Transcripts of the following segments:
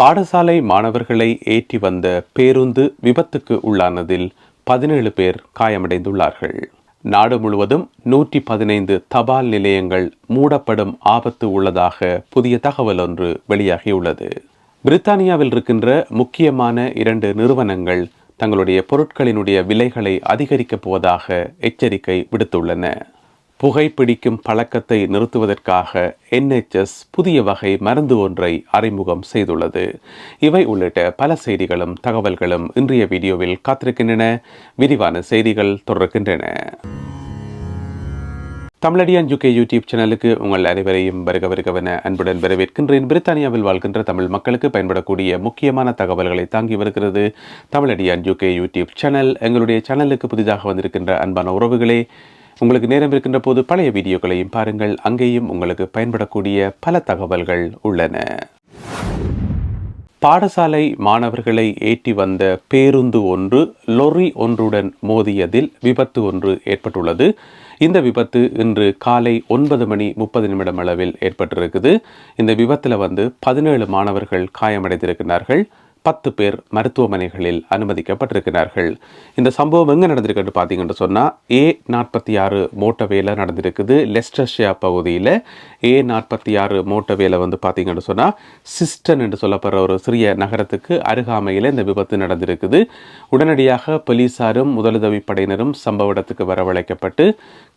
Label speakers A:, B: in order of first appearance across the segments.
A: பாடசாலை மாணவர்களை ஏற்றி வந்த பேருந்து விபத்துக்கு உள்ளானதில் பதினேழு பேர் காயமடைந்துள்ளார்கள். நாடு முழுவதும் நூற்றி பதினைந்து தபால் நிலையங்கள் மூடப்படும் ஆபத்து உள்ளதாக புதிய தகவல் ஒன்று வெளியாகியுள்ளது. பிரித்தானியாவில் இருக்கின்ற முக்கியமான இரண்டு நிறுவனங்கள் தங்களுடைய பொருட்களினுடைய விலைகளை அதிகரிக்கப் போவதாக எச்சரிக்கை விடுத்துள்ளன. புகைப்பிடிக்கும் பழக்கத்தை நிறுத்துவதற்காக என்ஹெச்எஸ் புதிய வகை மருந்து ஒன்றை அறிமுகம் செய்துள்ளது. இவை உள்ளிட்ட பல செய்திகளும் தகவல்களும் இன்றைய வீடியோவில் காத்திருக்கின்றன. விரிவான செய்திகள் தொடர்கின்றன. தமிழடியான் யூகே யூடியூப் சேனலுக்கு உங்கள் அனைவரையும் வருக வருகவென அன்புடன் வரவேற்கின்றேன். பிரித்தானியாவில் வாழ்கின்ற தமிழ் மக்களுக்கு பயன்படக்கூடிய முக்கியமான தகவல்களை தாங்கி வருகிறது தமிழடியான் யூகே யூடியூப் சேனல் எங்களுடைய சேனலுக்கு புதிதாக வந்திருக்கின்ற அன்பான உறவுகளே உங்களுக்கு நேரம் இருக்கின்ற போது பழைய வீடியோக்களையும் பாருங்கள். அங்கேயும் உங்களுக்கு பயன்படக்கூடிய பல தகவல்கள் உள்ளன. பாடசாலை மாணவர்களை ஏற்றி வந்த பேருந்து ஒன்று லொரி ஒன்றுடன் மோதியதில் விபத்து ஒன்று ஏற்பட்டுள்ளது. இந்த விபத்து இன்று காலை ஒன்பது மணி முப்பது நிமிடம் அளவில் ஏற்பட்டிருக்குது. இந்த விபத்தில் வந்து பதினேழு மாணவர்கள் காயமடைந்திருக்கிறார்கள். பத்து பேர் மருத்துவமனைகளில் அனுமதிக்கப்பட்டிருக்கிறார்கள். இந்த சம்பவம் எங்கே நடந்திருக்குன்னு பார்த்தீங்கன்னு சொன்னால் ஏ நாற்பத்தி ஆறு மோட்டவேல நடந்திருக்குது. லெஸ்டர்ஷியா பகுதியில் ஏ நாற்பத்தி ஆறு மோட்டவேல வந்து பார்த்தீங்கன்னு சொன்னால் சிஸ்டன் என்று சொல்லப்படுற ஒரு சிறிய நகரத்துக்கு அருகாமையில் இந்த விபத்து நடந்திருக்குது. உடனடியாக போலீசாரும் முதலுதவி படையினரும் சம்பவ இடத்துக்கு வரவழைக்கப்பட்டு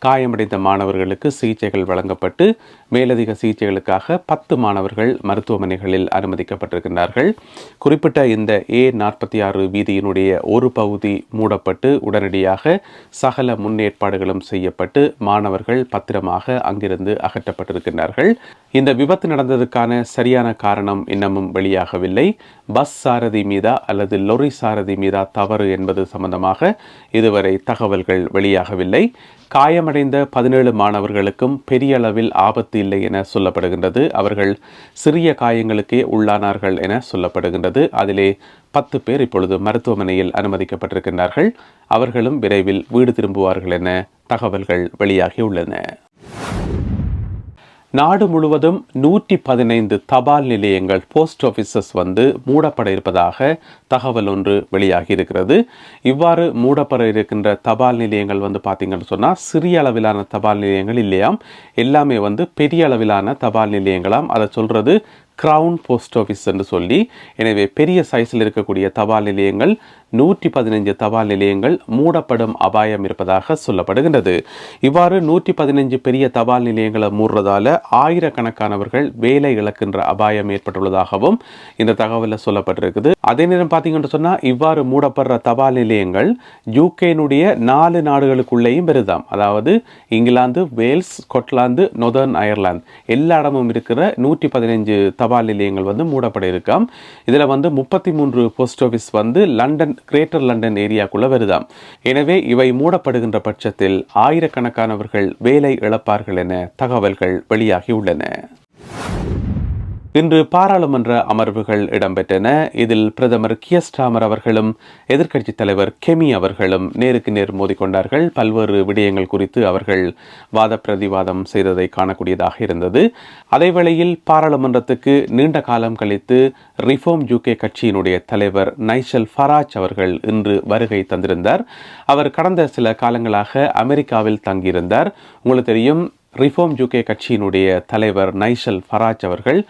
A: காயமடைந்த மாணவர்களுக்கு சிகிச்சைகள் வழங்கப்பட்டு மேலதிக சிகிச்சைகளுக்காக பத்து மாணவர்கள் மருத்துவமனைகளில் அனுமதிக்கப்பட்டிருக்கிறார்கள். குறிப்பிட்ட இந்த ஏ நாற்பத்தி ஆறு வீதியினுடைய ஒரு பகுதி மூடப்பட்டு உடனடியாக சகல முன்னேற்பாடுகளும் செய்யப்பட்டு மாணவர்கள் பத்திரமாக அங்கிருந்து அகற்றப்பட்டிருக்கின்றார்கள். இந்த விபத்து நடந்ததுக்கான சரியான காரணம் இன்னமும் வெளியாகவில்லை. பஸ் சாரதி மீதா அல்லது லொரி சாரதி மீதா தவறு என்பது சம்பந்தமாக இதுவரை தகவல்கள் வெளியாகவில்லை. காயமடைந்த பதினேழு மாணவர்களுக்கும் பெரிய அளவில் ஆபத்து இல்லை என சொல்லப்படுகின்றது. அவர்கள் சிறிய காயங்களுக்கே உள்ளானார்கள் என சொல்லப்படுகின்றது. அதிலே பத்து பேர் இப்பொழுது மருத்துவமனையில் அனுமதிக்கப்பட்டிருக்கின்றார்கள். அவர்களும் விரைவில் வீடு திரும்புவார்கள் என தகவல்கள் வெளியாகியுள்ளன. நாடு முழுவதும் நூற்றி பதினைந்து தபால் நிலையங்கள் போஸ்ட் ஆஃபீஸஸ் வந்து மூடப்பட இருப்பதாக தகவல் ஒன்று வெளியாகி இருக்கிறது. இவ்வாறு மூடப்பட இருக்கின்ற தபால் நிலையங்கள் வந்து பார்த்தீங்கன்னு சொன்னால் சிறிய அளவிலான தபால் நிலையங்கள் இல்லையாம். எல்லாமே வந்து பெரிய அளவிலான தபால் நிலையங்களாம். அதை சொல்கிறது கிரவுன் போஸ்ட் ஆஃபீஸ் என்று சொல்லி எனவே பெரிய சைஸில் இருக்கக்கூடிய தபால் நிலையங்கள் நூற்றி பதினைஞ்சு தபால் நிலையங்கள் மூடப்படும் அபாயம் இருப்பதாக சொல்லப்படுகின்றது. இவ்வாறு நூற்றி பதினைஞ்சு பெரிய தபால் நிலையங்களை மூடுறதால ஆயிரக்கணக்கானவர்கள் வேலை இழக்கின்ற அபாயம் ஏற்பட்டுள்ளதாகவும் இந்த தகவலில் சொல்லப்பட்டிருக்குது. அதே நேரம் பார்த்தீங்கன்னு சொன்னால் இவ்வாறு மூடப்படுற தபால் நிலையங்கள் யூகேனுடைய நாலு நாடுகளுக்குள்ளேயும் வருதாம் அதாவது England Wales Scotland northern Ireland. எல்லா இடமும் இருக்கிற நூற்றி பதினைஞ்சு தபால் நிலையங்கள் வந்து மூடப்பட இருக்காம். இதில் வந்து முப்பத்தி மூன்று போஸ்ட் ஆஃபீஸ் வந்து லண்டன் கிரேட்டர் லண்டன் ஏரியாக்குள்ளே வருதாம். எனவே இவை மூடப்படுகின்ற பட்சத்தில் ஆயிரக்கணக்கானவர்கள் வேலை இழப்பார்கள் என தகவல்கள் வெளியாகியுள்ளன இன்று பாராளுமன்ற அமர்வுகள் இடம்பெற்றன. இதில் பிரதமர் கியஸ்டாமர் அவர்களும் எதிர்க்கட்சித் தலைவர் கெமி அவர்களும் நேருக்கு நேர் மோதிக்கொண்டார்கள் பல்வேறு விடயங்கள் குறித்து அவர்கள் வாத பிரதிவாதம் செய்ததை காணக்கூடியதாக இருந்தது. அதேவேளையில் பாராளுமன்றத்துக்கு நீண்ட காலம் கழித்து ரிஃபார்ம் யூகே கட்சியினுடைய தலைவர் நைஷல் ஃபராஜ் அவர்கள் இன்று வருகை தந்திருந்தார். அவர் கடந்த சில காலங்களாக அமெரிக்காவில் தங்கியிருந்தார். உங்களுக்கு தெரியும் ரிஃபார்ம் ஜூகே கட்சியினுடைய தலைவர் நைஷல் ஃபராஜ் அவர்கள்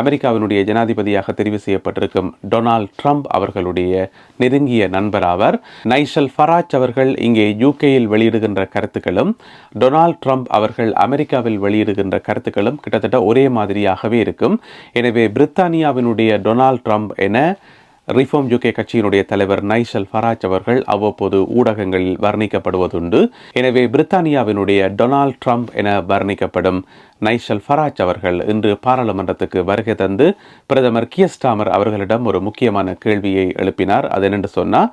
A: அமெரிக்காவினுடைய ஜனாதிபதியாக தெரிவு செய்யப்பட்டிருக்கும் டொனால்ட் ட்ரம்ப் அவர்களுடைய நெருங்கிய நண்பர் ஆவார் நைஷல் ஃபராஜ் அவர்கள் இங்கே யூகேயில் வெளியிடுகின்ற கருத்துக்களும் டொனால்ட் ட்ரம்ப் அவர்கள் அமெரிக்காவில் வெளியிடுகின்ற கருத்துக்களும் கிட்டத்தட்ட ஒரே மாதிரியாகவே இருக்கும். எனவே பிரித்தானியாவினுடைய டொனால்ட் ட்ரம்ப் என ரிஃபார்ம் யூகே கட்சியினுடைய தலைவர் நைஷல் ஃபராஜ் அவர்கள் அவ்வப்போது ஊடகங்களில் வர்ணிக்கப்படுவதுண்டு. எனவே பிரித்தானியாவினுடைய டொனால்ட் ட்ரம்ப் என வர்ணிக்கப்படும் நைஷல் ஃபராஜ் அவர்கள் இன்று பாராளுமன்றத்துக்கு வருகை தந்து பிரதமர் கியஸ்டாமர் அவர்களிடம் ஒரு முக்கியமான கேள்வியை எழுப்பினார். அது என்னென்று சொன்னால்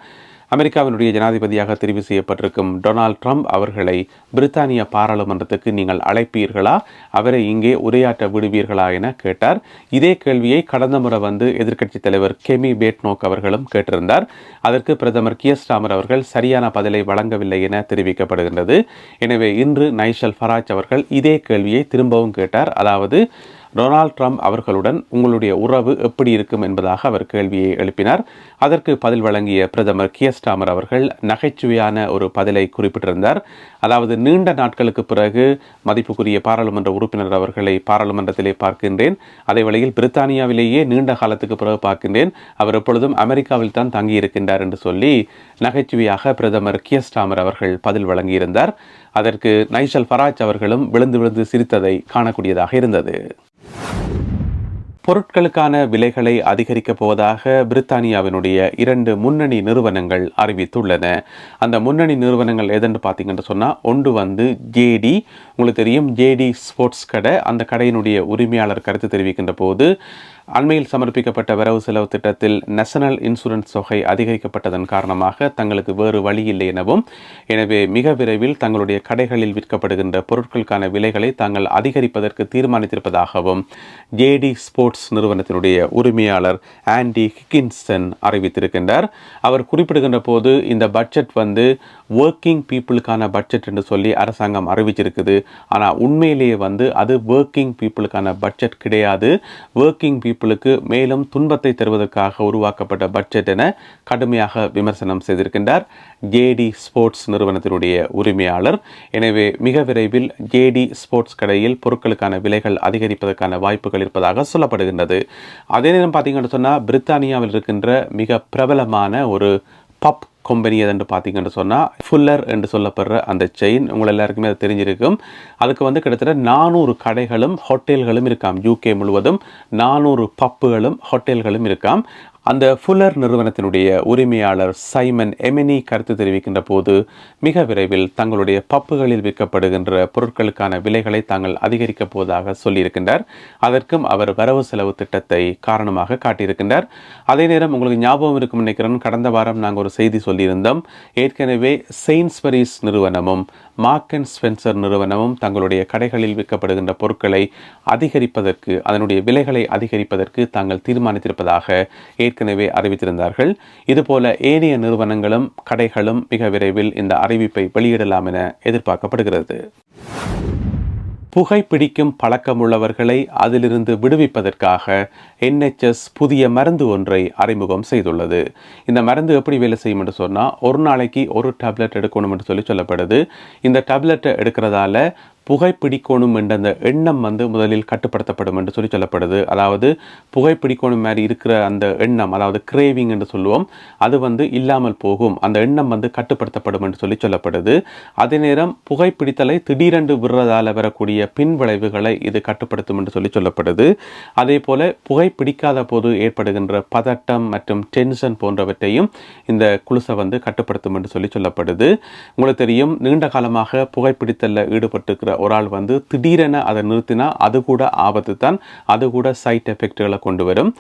A: அமெரிக்காவினுடைய ஜனாதிபதியாக தெரிவு செய்யப்பட்டிருக்கும் டொனால்ட் ட்ரம்ப் அவர்களை பிரித்தானிய பாராளுமன்றத்துக்கு நீங்கள் அழைப்பீர்களா? அவரை இங்கே உரையாற்ற விடுவீர்களா என கேட்டார். இதே கேள்வியை கடந்த முறை வந்து எதிர்க்கட்சித் தலைவர் கெமி பேட்னோக் அவர்களும் கேட்டிருந்தார். அதற்கு பிரதமர் கியஸ்டாமர் அவர்கள் சரியான பதிலை வழங்கவில்லை என தெரிவிக்கப்படுகின்றது. எனவே இன்று நைஷல் ஃபராஜ் அவர்கள் இதே கேள்வியை திரும்பவும் கேட்டார். அதாவது டொனால்ட் ட்ரம்ப் அவர்களுடன் உங்களுடைய உறவு எப்படி இருக்கும் என்பதாக அவர் கேள்வியை எழுப்பினார். அதற்கு பதில் வழங்கிய பிரதமர் கியஸ்டாமர் அவர்கள் நகைச்சுவையான ஒரு பதிலை குறிப்பிட்டிருந்தார். அதாவது நீண்ட நாட்களுக்கு பிறகு மதிப்புக்குரிய பாராளுமன்ற உறுப்பினர் அவர்களை பாராளுமன்றத்திலே பார்க்கின்றேன். அதே வேளையில் பிரித்தானியாவிலேயே நீண்ட காலத்துக்கு பிறகு பார்க்கின்றேன். அவர் எப்பொழுதும் அமெரிக்காவில் தான் தங்கியிருக்கின்றார் என்று சொல்லி நகைச்சுவையாக பிரதமர் கியஸ்டாமர் அவர்கள் பதில் வழங்கியிருந்தார். அதற்கு நைஷல் ஃபராஜ் அவர்களும் விழுந்து விழுந்து சிரித்ததை காணக்கூடியதாக இருந்தது. பொருட்களுக்கான விலைகளை அதிகரிக்கப் போவதாக பிரித்தானியாவினுடைய இரண்டு முன்னணி நிறுவனங்கள் அறிவித்துள்ளன. அந்த முன்னணி நிறுவனங்கள் எதென்று பார்த்தீங்கன்னு சொன்னால் ஒன்று வந்து ஜேடி. உங்களுக்கு தெரியும் ஜேடி ஸ்போர்ட்ஸ் கடை. அந்த கடையினுடைய உரிமையாளர் கருத்து தெரிவிக்கின்ற போது அண்மையில் சமர்ப்பிக்கப்பட்ட வரவு செலவு திட்டத்தில் நேஷனல் இன்சூரன்ஸ் தொகை அதிகரிக்கப்பட்டதன் காரணமாக தங்களுக்கு வேறு வழி இல்லை எனவும் எனவே மிக விரைவில் தங்களுடைய கடைகளில் விற்கப்படுகின்ற பொருட்களுக்கான விலைகளை தாங்கள் அதிகரிப்பதற்கு தீர்மானித்திருப்பதாகவும் ஜேடி ஸ்போர்ட்ஸ் நிறுவனத்தினுடைய உரிமையாளர் ஆண்டி ஹிக்கின்சன் அறிவித்திருக்கின்றார். அவர் குறிப்பிடுகின்ற போது இந்த பட்ஜெட் வந்து ஒர்க்கிங் பீப்புளுக்கான பட்ஜெட் என்று சொல்லி அரசாங்கம் அறிவிச்சிருக்குது. ஆனால் உண்மையிலேயே வந்து அது ஒர்க்கிங் பீப்புளுக்கான பட்ஜெட் கிடையாது. ஒர்க்கிங் பீப்புள் பீப்புளுக்கு மேலும் துன்பத்தை தருவதற்காக உருவாக்கப்பட்ட பட்ஜெட் என கடுமையாக விமர்சனம் செய்திருக்கின்றார். ஜேடி ஸ்போர்ட்ஸ் நிறுவனத்தினுடைய உரிமையாளர். எனவே மிக விரைவில் ஜேடி ஸ்போர்ட்ஸ் கடையில் பொருட்களுக்கான விலைகள் அதிகரிப்பதற்கான வாய்ப்புகள் இருப்பதாக சொல்லப்படுகின்றது. அதே நேரம் பார்த்தீங்கன்னு சொன்னால் பிரித்தானியாவில் இருக்கின்ற மிக பிரபலமான ஒரு பப் கம்பெனி எதுன்னு பார்த்தீங்கன்னு சொன்னால் ஃபுல்லர் என்று சொல்லப்படுற அந்த செயின் உங்கள் எல்லாருக்குமே அது தெரிஞ்சிருக்கும். அதுக்கு வந்து கிட்டத்தட்ட நானூறு கடைகளும் ஹோட்டல்களும் இருக்காம். யூகே முழுவதும் நானூறு பப்புகளும் ஹோட்டல்களும் இருக்காம். அந்த ஃபுல்லர் நிறுவனத்தினுடைய உரிமையாளர் சைமன் எமினி கருத்து தெரிவிக்கின்ற போது மிக விரைவில் தங்களுடைய பப்புகளில் விற்கப்படுகின்ற பொருட்களுக்கான விலைகளை தாங்கள் அதிகரிக்கப் போவதாக சொல்லியிருக்கின்றார். அதற்கும் அவர் வரவு செலவு திட்டத்தை காரணமாக காட்டியிருக்கின்றார். அதே நேரம் உங்களுக்கு ஞாபகம் இருக்கும் நினைக்கிறேன் கடந்த வாரம் நாங்கள் ஒரு செய்தி சொல்லியிருந்தோம். ஏற்கனவே செயின்ஸ்பரிஸ் நிறுவனமும் மார்க் அண்ட் ஸ்பென்சர் நிறுவனமும் தங்களுடைய கடைகளில் விற்கப்படுகின்ற பொருட்களை அதிகரிப்பதற்கு அதனுடைய விலைகளை அதிகரிப்பதற்கு தாங்கள் தீர்மானித்திருப்பதாக ஏற்கனவே அறிவித்திருந்தார்கள். இதுபோல ஏனைய நிறுவனங்களும் கடைகளும் மிக விரைவில் இந்த அறிவிப்பை வெளியிடலாம் என எதிர்பார்க்கப்படுகிறது. புகைப்பிடிக்கும் பழக்கமுள்ளவர்களை அதிலிருந்து விடுவிப்பதற்காக என்ஹெச்எஸ் புதிய மருந்து ஒன்றை அறிமுகம் செய்துள்ளது. இந்த மருந்து எப்படி வேலை செய்யும் என்று சொன்னால் ஒரு நாளைக்கு ஒரு டேப்லெட் எடுக்கணும் என்று சொல்லி சொல்லப்படுது. இந்த டேப்லெட்டை எடுக்கிறதால புகைப்பிடிக்கணும் என்ற அந்த எண்ணம் வந்து முதலில் கட்டுப்படுத்தப்படும் என்று சொல்லி சொல்லப்படுது. அதாவது புகைப்பிடிக்கணும் மாதிரி இருக்கிற அந்த எண்ணம் அதாவது கிரேவிங் என்று சொல்லுவோம் அது வந்து இல்லாமல் போகும். அந்த எண்ணம் வந்து கட்டுப்படுத்தப்படும் என்று சொல்லி சொல்லப்படுது. அதே நேரம் புகைப்பிடித்தலை திடீரென்று விடுறதால் வரக்கூடிய பின் விளைவுகளை இது கட்டுப்படுத்தும் என்று சொல்லி சொல்லப்படுது. அதே போல புகைப்பிடிக்காத போது ஏற்படுகின்ற பதட்டம் மற்றும் டென்ஷன் போன்றவற்றையும் இந்த குலுசை வந்து கட்டுப்படுத்தும் என்று சொல்லி சொல்லப்படுது. உங்களுக்கு தெரியும் நீண்ட காலமாக புகைப்பிடித்தலில் ஈடுபட்டிருக்கிற ஒரு ஆள் வந்து திடீரென அதை நிறுத்தினா அது கூட ஆபத்து தான் அது கூட சைட் எஃபெக்ட்களை கொண்டு வரும்.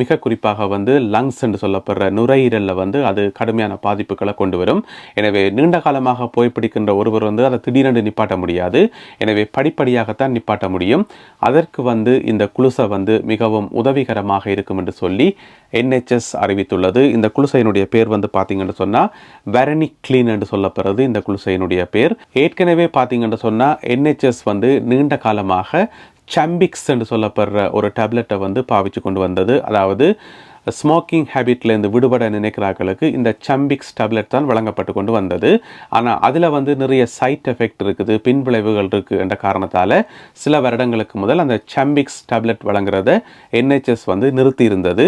A: மிக குறிப்பாக வந்து லங்ஸ் என்று சொல்லப்படுற நுரையீரலில் வந்து அது கடுமையான பாதிப்புகளை கொண்டு வரும். எனவே நீண்ட காலமாக புகைப்பிடிக்கின்ற ஒருவர் வந்து அதை திடீரென்று நிப்பாட்ட முடியாது. எனவே படிப்படியாகத்தான் நிப்பாட்ட முடியும். அதற்கு வந்து இந்த குழுசை வந்து மிகவும் உதவிகரமாக இருக்கும் என்று சொல்லி என்ஹெச்எஸ் அறிவித்துள்ளது. இந்த குழுசையினுடைய பேர் வந்து பார்த்தீங்கன்னு சொன்னால் வெரனிக் கிளீன் என்று சொல்லப்படுறது இந்த குழுசையினுடைய பேர். ஏற்கனவே பார்த்தீங்கன்னு சொன்னால் என்ஹெச்எஸ் வந்து நீண்ட காலமாக சம்பிக்ஸ் என்று சொல்லப்படுற ஒரு டேப்லெட்டை வந்து பாவிச்சு கொண்டு வந்தது. அதாவது ஸ்மோக்கிங் ஹேபிட்லேருந்து விடுபட நினைக்கிறார்களுக்கு இந்த சம்பிக்ஸ் டேப்லெட் தான் வழங்கப்பட்டு கொண்டு வந்தது. ஆனால் அதில் வந்து நிறைய சைட் எஃபெக்ட் இருக்குது பின்விளைவுகள் இருக்குது என்ற காரணத்தால் சில வருடங்களுக்கு முதல் அந்த சம்பிக்ஸ் டேப்லெட் வழங்குறத என்ஹெச்எஸ் வந்து நிறுத்தி இருந்தது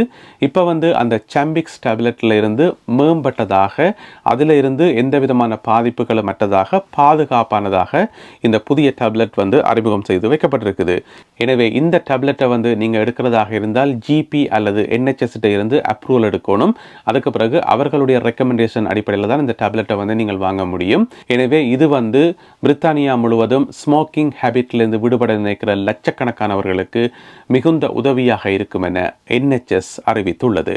A: இப்போ வந்து அந்த சம்பிக்ஸ் டேப்லெட்டில் இருந்து மேம்பட்டதாக அதில் இருந்து எந்த விதமான பாதிப்புகளும் மற்றதாக பாதுகாப்பானதாக இந்த புதிய டேப்லெட் வந்து அறிமுகம் செய்து வைக்கப்பட்டிருக்குது. எனவே இந்த டேப்லெட்டை வந்து நீங்கள் எடுக்கிறதாக இருந்தால் ஜிபி அல்லது என்ஹெச்எஸ் இருந்து அப்ரூவல் எடுக்கணும். அதுக்கு பிறகு அவர்களுடைய ரெக்கமெண்டேஷன் அடிப்படையில் தான் இந்த டேப்லெட்டை வந்து நீங்கள் வாங்க முடியும். எனவே இது வந்து பிரித்தானியா முழுவதும் ஸ்மோக்கிங் ஹேபிட்லேருந்து விடுபட நினைக்கிற லட்சக்கணக்கானவர்களுக்கு மிகுந்த உதவியாக இருக்கும் என என்ஹெச்எஸ் அறிவித்துள்ளது.